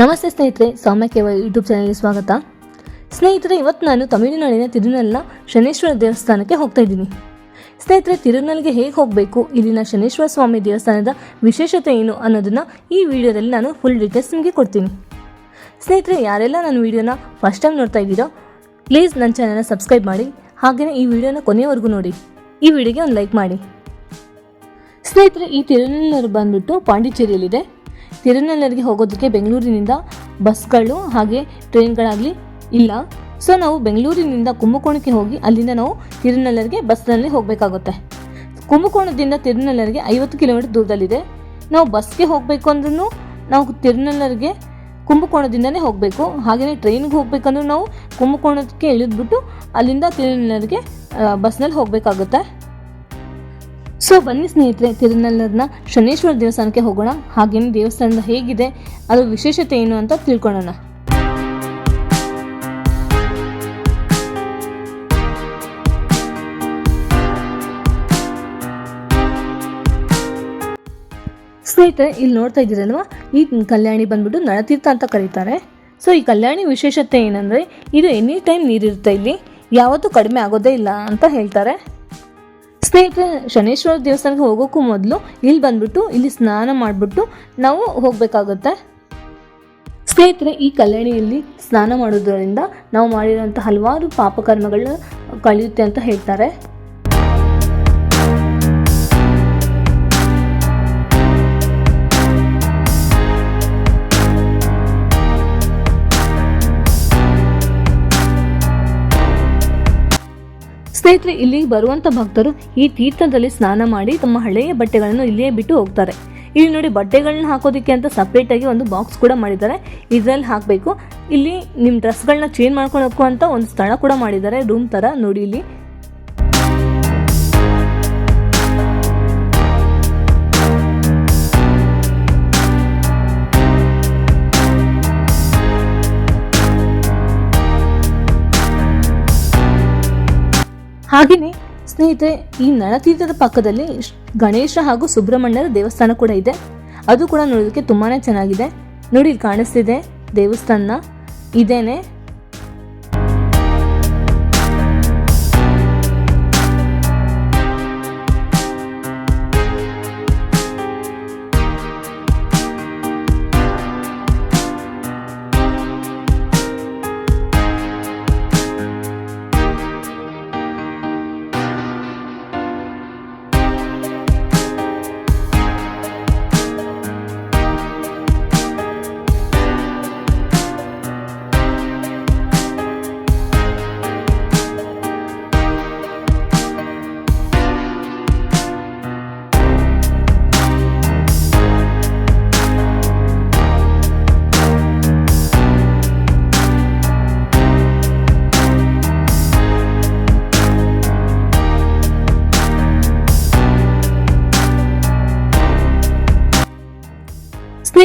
ನಮಸ್ತೆ ಸ್ನೇಹಿತರೆ, ಸೌಮ್ಯ ಕೇವಲ ಯೂಟ್ಯೂಬ್ ಚಾನಲ್ಗೆ ಸ್ವಾಗತ. ಸ್ನೇಹಿತರೆ, ಇವತ್ತು ನಾನು ತಮಿಳುನಾಡಿನ ತಿರುನಲ್ನ ಶನೇಶ್ವರ ದೇವಸ್ಥಾನಕ್ಕೆ ಹೋಗ್ತಾ ಇದ್ದೀನಿ. ಸ್ನೇಹಿತರೆ ತಿರುನಲ್ಗೆ ಹೇಗೆ ಹೋಗಬೇಕು, ಇಲ್ಲಿನ ಶನೇಶ್ವರ ಸ್ವಾಮಿ ದೇವಸ್ಥಾನದ ವಿಶೇಷತೆ ಏನು ಅನ್ನೋದನ್ನು ಈ ವಿಡಿಯೋದಲ್ಲಿ ನಾನು ಫುಲ್ ಡೀಟೇಲ್ಸ್ ನಿಮಗೆ ಕೊಡ್ತೀನಿ. ಸ್ನೇಹಿತರೆ, ಯಾರೆಲ್ಲ ನನ್ನ ವಿಡಿಯೋನ ಫಸ್ಟ್ ಟೈಮ್ ನೋಡ್ತಾ ಇದ್ದೀರೋ ಪ್ಲೀಸ್ ನನ್ನ ಚಾನಲ್ನ ಸಬ್ಸ್ಕ್ರೈಬ್ ಮಾಡಿ ಹಾಗೆಯೇ ಈ ವಿಡಿಯೋನ ಕೊನೆಯವರೆಗೂ ನೋಡಿ. ಈ ವಿಡಿಯೋಗೆ ಒಂದು ಲೈಕ್ ಮಾಡಿ. ಸ್ನೇಹಿತರೆ, ಈ ತಿರುನಲ್ಲರು ಬಂದ್ಬಿಟ್ಟು ಪಾಂಡಿಚೇರಿಯಲ್ಲಿದೆ. ತಿರುನಲ್ಲೂರಿಗೆ ಹೋಗೋದಕ್ಕೆ ಬೆಂಗಳೂರಿನಿಂದ ಬಸ್ಗಳು ಹಾಗೆ ಟ್ರೈನ್ಗಳಾಗಲಿ ಇಲ್ಲ. ಸೊ ನಾವು ಬೆಂಗಳೂರಿನಿಂದ ಕುಂಭಕೋಣಕ್ಕೆ ಹೋಗಿ ಅಲ್ಲಿಂದ ನಾವು ತಿರುನಲ್ಲರಿಗೆ ಬಸ್ನಲ್ಲಿ ಹೋಗಬೇಕಾಗುತ್ತೆ. ಕುಂಭಕೋಣದಿಂದ ತಿರುನಲ್ಲರಿಗೆ ಐವತ್ತು ಕಿಲೋಮೀಟರ್ ದೂರದಲ್ಲಿದೆ. ನಾವು ಬಸ್ಗೆ ಹೋಗಬೇಕು ಅಂದ್ರೂ ನಾವು ತಿರುನಲ್ಲರಿಗೆ ಕುಂಭಕೋಣದಿಂದನೇ ಹೋಗಬೇಕು. ಹಾಗೆಯೇ ಟ್ರೈನ್ಗೆ ಹೋಗಬೇಕಂದ್ರೂ ನಾವು ಕುಂಭಕೋಣಕ್ಕೆ ಇಳಿದ್ಬಿಟ್ಟು ಅಲ್ಲಿಂದ ತಿರುನಲ್ಲರಿಗೆ ಬಸ್ನಲ್ಲಿ ಹೋಗಬೇಕಾಗುತ್ತೆ. ಸೊ ಬನ್ನಿ ಸ್ನೇಹಿತರೆ ತಿರುನಲ್ಲರ್ನ ಶನೇಶ್ವರ ದೇವಸ್ಥಾನಕ್ಕೆ ಹೋಗೋಣ. ಹಾಗೇನು ದೇವಸ್ಥಾನದ ಹೇಗಿದೆ, ಅದರ ವಿಶೇಷತೆ ಏನು ಅಂತ ತಿಳ್ಕೊಳ್ಳೋಣ. ಸ್ನೇಹಿತರೆ, ಇಲ್ಲಿ ನೋಡ್ತಾ ಇದ್ದೀರಲ್ವಾ, ಈ ಕಲ್ಯಾಣಿ ಬಂದ್ಬಿಟ್ಟು ನಳತೀರ್ಥ ಅಂತ ಕರೀತಾರೆ. ಸೊ ಈ ಕಲ್ಯಾಣಿ ವಿಶೇಷತೆ ಏನಂದರೆ, ಇದು ಎನಿ ಟೈಮ್ ನೀರಿರುತ್ತೆ ಇಲ್ಲಿ, ಯಾವತ್ತೂ ಕಡಿಮೆ ಆಗೋದೇ ಇಲ್ಲ ಅಂತ ಹೇಳ್ತಾರೆ. ಸ್ನೇಹಿತರೆ, ಶನೇಶ್ವರ ದೇವಸ್ಥಾನಕ್ಕೆ ಹೋಗೋಕ್ಕೂ ಮೊದಲು ಇಲ್ಲಿ ಬಂದ್ಬಿಟ್ಟು ಇಲ್ಲಿ ಸ್ನಾನ ಮಾಡಿಬಿಟ್ಟು ನಾವು ಹೋಗಬೇಕಾಗುತ್ತೆ. ಸ್ನೇಹಿತರೆ, ಈ ಕಲ್ಯಾಣಿಯಲ್ಲಿ ಸ್ನಾನ ಮಾಡೋದ್ರಿಂದ ನಾವು ಮಾಡಿರೋಂಥ ಹಲವಾರು ಪಾಪಕರ್ಮಗಳನ್ನ ಕಳೆಯುತ್ತೆ ಅಂತ ಹೇಳ್ತಾರೆ. ಸ್ನೇಹಿತರೆ, ಇಲ್ಲಿ ಬರುವಂತ ಭಕ್ತರು ಈ ತೀರ್ಥದಲ್ಲಿ ಸ್ನಾನ ಮಾಡಿ ತಮ್ಮ ಹಳೆಯ ಬಟ್ಟೆಗಳನ್ನು ಇಲ್ಲಿಯೇ ಬಿಟ್ಟು ಹೋಗ್ತಾರೆ. ಇಲ್ಲಿ ನೋಡಿ ಬಟ್ಟೆಗಳನ್ನ ಹಾಕೋದಕ್ಕೆ ಅಂತ ಸಪ್ರೇಟ್ ಆಗಿ ಒಂದು ಬಾಕ್ಸ್ ಕೂಡ ಮಾಡಿದ್ದಾರೆ. ಇದ್ರಲ್ಲಿ ಹಾಕಬೇಕು. ಇಲ್ಲಿ ನಿಮ್ಮ ಡ್ರೆಸ್ಗಳನ್ನ ಚೇಂಜ್ ಮಾಡ್ಕೊಂಡು ಅಂತ ಒಂದು ಸ್ಥಳ ಕೂಡ ಮಾಡಿದ್ದಾರೆ. ರೂಮ್ ತರ ನೋಡಿ ಇಲ್ಲಿ. ಹಾಗೆಯೇ ಸ್ನೇಹಿತರೆ, ಈ ನಳತೀರ್ಥದ ಪಕ್ಕದಲ್ಲಿ ಗಣೇಶ ಹಾಗೂ ಸುಬ್ರಹ್ಮಣ್ಯರ ದೇವಸ್ಥಾನ ಕೂಡ ಇದೆ. ಅದು ಕೂಡ ನೋಡೋದಕ್ಕೆ ತುಂಬಾ ಚೆನ್ನಾಗಿದೆ. ನೋಡಿ, ಕಾಣಿಸ್ತಿದೆ ದೇವಸ್ಥಾನ ಇದೇನೆ.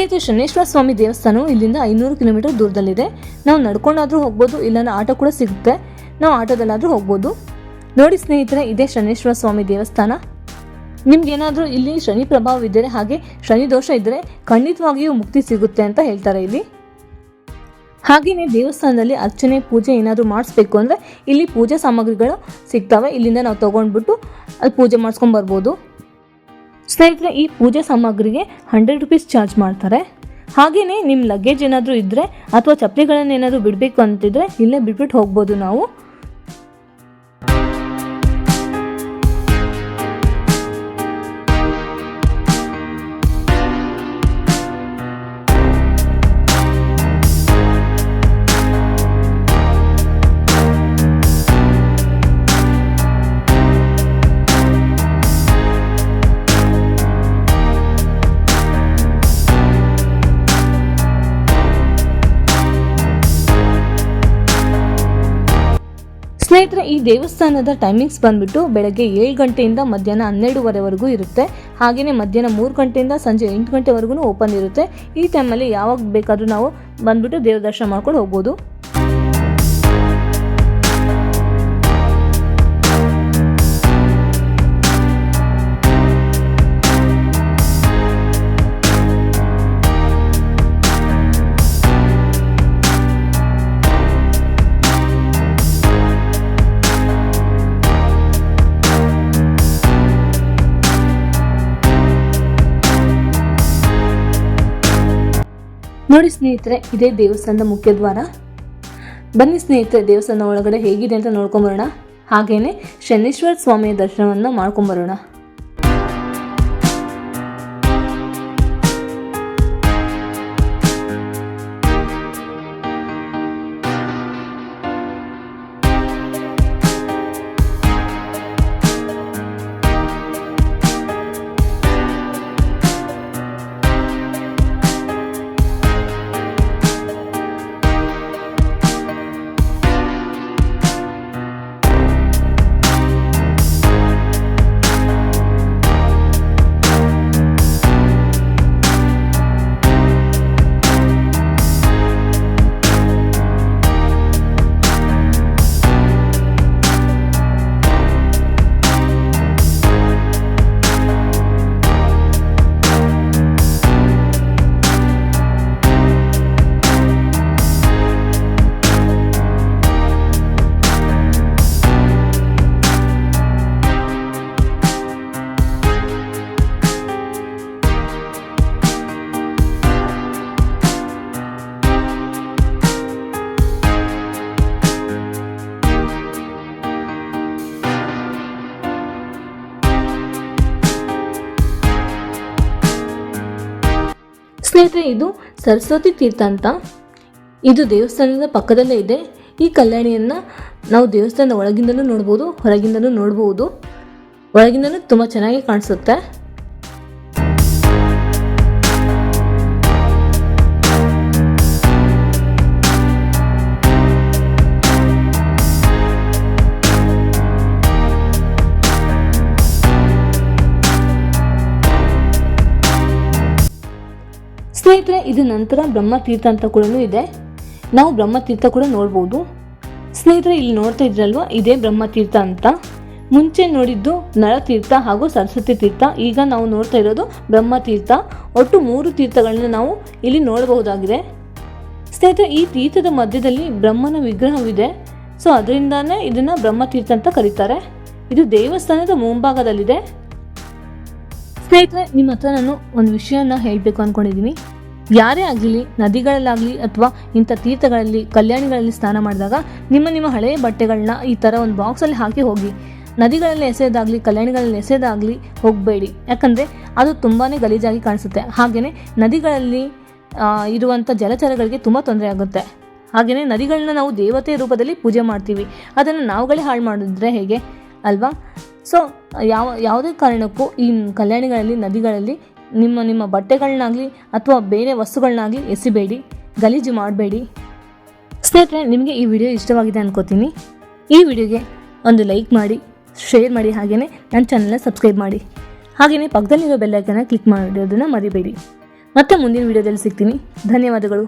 ಸ್ನೇಹಿತರೆ ಶನೇಶ್ವರ ಸ್ವಾಮಿ ದೇವಸ್ಥಾನವು ಇಲ್ಲಿಂದ ಐನೂರು ಕಿಲೋಮೀಟರ್ ದೂರದಲ್ಲಿದೆ. ನಾವು ನಡ್ಕೊಂಡಾದ್ರೂ ಹೋಗ್ಬೋದು, ಇಲ್ಲಾಂದ್ರೆ ಆಟೋ ಕೂಡ ಸಿಗುತ್ತೆ. ನಾವು ಆಟೋದಲ್ಲಾದರೂ ಹೋಗ್ಬೋದು. ನೋಡಿ ಸ್ನೇಹಿತರೆ, ಇದೇ ಶನೇಶ್ವರ ಸ್ವಾಮಿ ದೇವಸ್ಥಾನ. ನಿಮ್ಗೇನಾದರೂ ಇಲ್ಲಿ ಶನಿ ಪ್ರಭಾವ ಇದ್ದರೆ ಹಾಗೆ ಶನಿ ದೋಷ ಇದ್ದರೆ ಖಂಡಿತವಾಗಿಯೂ ಮುಕ್ತಿ ಸಿಗುತ್ತೆ ಅಂತ ಹೇಳ್ತಾರೆ ಇಲ್ಲಿ. ಹಾಗೆಯೇ ದೇವಸ್ಥಾನದಲ್ಲಿ ಅರ್ಚನೆ, ಪೂಜೆ ಏನಾದರೂ ಮಾಡಿಸ್ಬೇಕು ಅಂದರೆ ಇಲ್ಲಿ ಪೂಜಾ ಸಾಮಗ್ರಿಗಳು ಸಿಗ್ತವೆ. ಇಲ್ಲಿಂದ ನಾವು ತೊಗೊಂಡ್ಬಿಟ್ಟು ಅಲ್ಲಿ ಪೂಜೆ ಮಾಡಿಸ್ಕೊಂಡು ಬರ್ಬೋದು. ಸ್ನೇಹಿತರೆ, ಈ ಪೂಜೆ ಸಾಮಗ್ರಿಗೆ ಹಂಡ್ರೆಡ್ ರುಪೀಸ್ ಚಾರ್ಜ್ ಮಾಡ್ತಾರೆ. ಹಾಗೆಯೇ ನಿಮ್ಮ ಲಗೇಜ್ ಏನಾದರೂ ಇದ್ದರೆ ಅಥವಾ ಚಪ್ಪಲಿಗಳನ್ನು ಏನಾದರೂ ಬಿಡಬೇಕು ಅಂತಿದ್ರೆ ಇಲ್ಲೇ ಬಿಟ್ಬಿಟ್ಟು ಹೋಗ್ಬೋದು ನಾವು. ಸ್ನೇಹಿತರೆ, ಈ ದೇವಸ್ಥಾನದ ಟೈಮಿಂಗ್ಸ್ ಬಂದ್ಬಿಟ್ಟು ಬೆಳಗ್ಗೆ ಏಳು ಗಂಟೆಯಿಂದ ಮಧ್ಯಾಹ್ನ ಹನ್ನೆರಡುವರೆವರೆಗೂ ಇರುತ್ತೆ. ಹಾಗೆಯೇ ಮಧ್ಯಾಹ್ನ ಮೂರು ಗಂಟೆಯಿಂದ ಸಂಜೆ ಎಂಟು ಗಂಟೆವರೆಗೂ ಓಪನ್ ಇರುತ್ತೆ. ಈ ಟೈಮಲ್ಲಿ ಯಾವಾಗ ಬೇಕಾದರೂ ನಾವು ಬಂದ್ಬಿಟ್ಟು ದೇವ್ರ ದರ್ಶನ ಮಾಡ್ಕೊಂಡು ಹೋಗ್ಬೋದು. ನೋಡಿ ಸ್ನೇಹಿತರೆ, ಇದೇ ದೇವಸ್ಥಾನದ ಮುಖ್ಯ ದ್ವಾರ. ಬನ್ನಿ ಸ್ನೇಹಿತರೆ ದೇವಸ್ಥಾನ ಒಳಗಡೆ ಹೇಗಿದೆ ಅಂತ ನೋಡ್ಕೊಂಬರೋಣ. ಹಾಗೇನೆ ಶನೇಶ್ವರ ಸ್ವಾಮಿಯ ದರ್ಶನವನ್ನು ಮಾಡ್ಕೊಂಬರೋಣ. ಇದು ಸರಸ್ವತಿ ತೀರ್ಥ ಅಂತ. ಇದು ದೇವಸ್ಥಾನದ ಪಕ್ಕದಲ್ಲೇ ಇದೆ. ಈ ಕಲ್ಯಾಣಿಯನ್ನು ನಾವು ದೇವಸ್ಥಾನದ ಒಳಗಿಂದಲೂ ನೋಡ್ಬೋದು, ಹೊರಗಿಂದಲೂ ನೋಡ್ಬೋದು. ಒಳಗಿಂದಲೂ ತುಂಬ ಚೆನ್ನಾಗಿ ಕಾಣಿಸುತ್ತೆ. ಸ್ನೇಹಿತರೆ, ಇದು ನಂತರ ಬ್ರಹ್ಮತೀರ್ಥ ಅಂತ ಕೂಡ ಇದೆ. ನಾವು ಬ್ರಹ್ಮತೀರ್ಥ ಕೂಡ ನೋಡ್ಬೋದು. ಸ್ನೇಹಿತರೆ, ಇಲ್ಲಿ ನೋಡ್ತಾ ಇದ್ರಲ್ವ? ಇದೇ ಬ್ರಹ್ಮತೀರ್ಥ ಅಂತ. ಮುಂಚೆ ನೋಡಿದ್ದು ನರತೀರ್ಥ ಹಾಗೂ ಸರಸ್ವತಿ ತೀರ್ಥ. ಈಗ ನಾವು ನೋಡ್ತಾ ಇರೋದು ಬ್ರಹ್ಮತೀರ್ಥ. ಒಟ್ಟು ಮೂರು ತೀರ್ಥಗಳನ್ನ ನಾವು ಇಲ್ಲಿ ನೋಡಬಹುದಾಗಿದೆ. ಸ್ನೇಹಿತರೆ, ಈ ತೀರ್ಥದ ಮಧ್ಯದಲ್ಲಿ ಬ್ರಹ್ಮನ ವಿಗ್ರಹವಿದೆ. ಸೊ, ಅದರಿಂದಾನೇ ಇದನ್ನ ಬ್ರಹ್ಮತೀರ್ಥ ಅಂತ ಕರೀತಾರೆ. ಇದು ದೇವಸ್ಥಾನದ ಮುಂಭಾಗದಲ್ಲಿದೆ. ಸ್ನೇಹಿತರೆ, ನಿಮ್ಮ ಹತ್ರ ನಾನು ಒಂದು ವಿಷಯನ ಹೇಳಬೇಕು ಅಂದ್ಕೊಂಡಿದ್ದೀನಿ ಯಾರೇ ಆಗಲಿ, ನದಿಗಳಲ್ಲಾಗಲಿ ಅಥವಾ ಇಂಥ ತೀರ್ಥಗಳಲ್ಲಿ, ಕಲ್ಯಾಣಿಗಳಲ್ಲಿ ಸ್ನಾನ ಮಾಡಿದಾಗ ನಿಮ್ಮ ನಿಮ್ಮ ಹಳೆಯ ಬಟ್ಟೆಗಳನ್ನ ಈ ಥರ ಒಂದು ಬಾಕ್ಸಲ್ಲಿ ಹಾಕಿ ಹೋಗಿ. ನದಿಗಳಲ್ಲಿ ಎಸೆಯೋದಾಗಲಿ, ಕಲ್ಯಾಣಿಗಳಲ್ಲಿ ಎಸೆಯೋದಾಗಲಿ ಹೋಗಬೇಡಿ. ಯಾಕಂದರೆ ಅದು ತುಂಬಾ ಗಲೀಜಾಗಿ ಕಾಣಿಸುತ್ತೆ. ಹಾಗೆಯೇ ನದಿಗಳಲ್ಲಿ ಇರುವಂಥ ಜಲಚರಗಳಿಗೆ ತುಂಬ ತೊಂದರೆ ಆಗುತ್ತೆ. ಹಾಗೆಯೇ ನದಿಗಳನ್ನ ನಾವು ದೇವತೆ ರೂಪದಲ್ಲಿ ಪೂಜೆ ಮಾಡ್ತೀವಿ. ಅದನ್ನು ನಾವುಗಳೇ ಹಾಳು ಮಾಡಿದ್ರೆ ಹೇಗೆ? ಅಲ್ವಾ? ಸೊ ಯಾವ, ಯಾವುದೇ ಕಾರಣಕ್ಕೂ ಈ ಕಲ್ಯಾಣಿಗಳಲ್ಲಿ, ನದಿಗಳಲ್ಲಿ ನಿಮ್ಮ ನಿಮ್ಮ ಬಟ್ಟೆಗಳನ್ನಾಗಲಿ ಅಥವಾ ಬೇರೆ ವಸ್ತುಗಳನ್ನಾಗಲಿ ಎಸಿಬೇಡಿ, ಗಲೀಜು ಮಾಡಬೇಡಿ. ಸ್ನೇಹಿತರೆ, ನಿಮಗೆ ಈ ವಿಡಿಯೋ ಇಷ್ಟವಾಗಿದೆ ಅನ್ಕೋತೀನಿ. ಈ ವಿಡಿಯೋಗೆ ಒಂದು ಲೈಕ್ ಮಾಡಿ, ಶೇರ್ ಮಾಡಿ ಹಾಗೆಯೇ ನನ್ನ ಚಾನಲ್ನ ಸಬ್ಸ್ಕ್ರೈಬ್ ಮಾಡಿ. ಹಾಗೆಯೇ ಪಕ್ಕದಲ್ಲಿರೋ ಬೆಲ್ಲೈಕನ್ನ ಕ್ಲಿಕ್ ಮಾಡಿರೋದನ್ನು ಮರಿಬೇಡಿ. ಮತ್ತೆ ಮುಂದಿನ ವಿಡಿಯೋದಲ್ಲಿ ಸಿಗ್ತೀನಿ. ಧನ್ಯವಾದಗಳು.